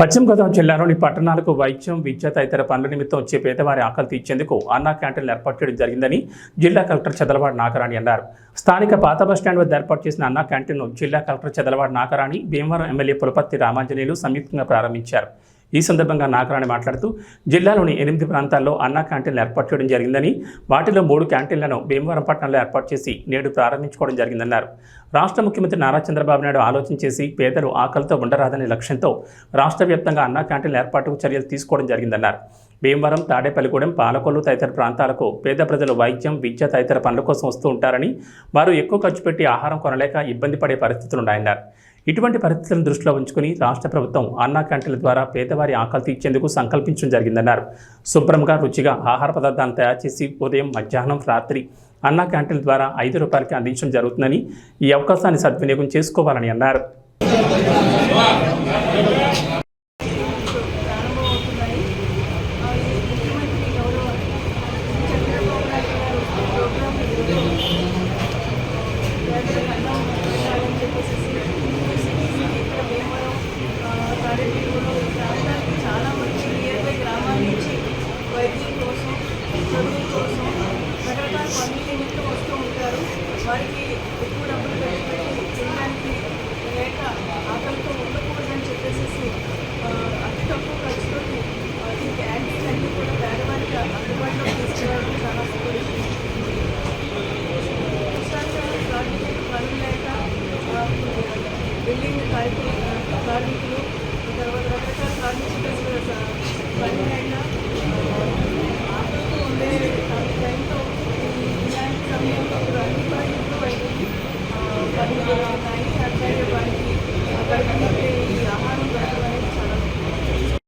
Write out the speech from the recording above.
పశ్చిమ గోదావరి జిల్లాలోని పట్టణాలకు వైద్యం విద్య తదితర పనుల నిమిత్తం వచ్చే పేదవారి ఆకలి తీర్చేందుకు అన్నా క్యాంటీన్లు ఏర్పాటు చేయడం జరిగిందని జిల్లా కలెక్టర్ చదలవాడ నాగరాణి అన్నారు. స్థానిక పాత బస్టాండ్ వద్ద ఏర్పాటు చేసిన అన్నా క్యాంటీన్ను జిల్లా కలెక్టర్ చదలవాడ నాగరాణి భీమవరం ఎమ్మెల్యే పులపర్తి రామాంజనేయులు సంయుక్తంగా ప్రారంభించారు. ఈ సందర్భంగా నాగరాణి మాట్లాడుతూ జిల్లాలోని ఎనిమిది ప్రాంతాల్లో అన్నా క్యాంటీన్లు ఏర్పాటు చేయడం జరిగిందని వాటిలో మూడు క్యాంటీన్లను భీమవరం పట్టణంలో ఏర్పాటు చేసి నేడు ప్రారంభించుకోవడం జరిగిందన్నారు. రాష్ట్ర ముఖ్యమంత్రి నారా చంద్రబాబు నాయుడు ఆలోచన చేసి పేదలు ఆకలితో ఉండరాదనే లక్ష్యంతో రాష్ట్ర వ్యాప్తంగా అన్నా క్యాంటీన్ల ఏర్పాటుకు చర్యలు తీసుకోవడం జరిగిందన్నారు. భీమవరం తాడేపల్లిగూడెం పాలకొల్లు తదితర ప్రాంతాలకు పేద ప్రజలు వైద్యం విద్య తదితర పనుల కోసం వస్తూ ఉంటారని వారు ఎక్కువ ఖర్చు పెట్టి ఆహారం కొనలేక ఇబ్బంది పడే పరిస్థితులున్నాయన్నారు ఇటువంటి పరిస్థితులను దృష్టిలో ఉంచుకుని రాష్ట్ర ప్రభుత్వం అన్నా క్యాంటీన్ల ద్వారా పేదవారి ఆకలి తీర్చేందుకు సంకల్పించడం జరిగిందన్నారు. శుభ్రంగా రుచిగా ఆహార పదార్థాలను తయారు చేసి ఉదయం మధ్యాహ్నం రాత్రి అన్నా క్యాంటీన్ల ద్వారా ఐదు రూపాయలకి అందించడం జరుగుతుందని ఈ అవకాశాన్ని సద్వినియోగం చేసుకోవాలని అన్నారు. రకరకాల పనుల నిమిత్తం వస్తూ ఉంటారు. వారికి ఎక్కువ డబ్బులు పెట్టి తినడానికి లేక ఆకలితో ఉండకూడదని చెప్పేసి అతి తక్కువ ఖర్చుతో ఈ క్యాంటీన్ అన్ని కూడా పేదవారికి అందుబాటులో తీసుకురావడం చాలా సంతోషిస్తుంది కార్మికులు పనులు లేక బిల్డింగ్ కార్మికులు తర్వాత రకరకాల కార్మికులు Thank you.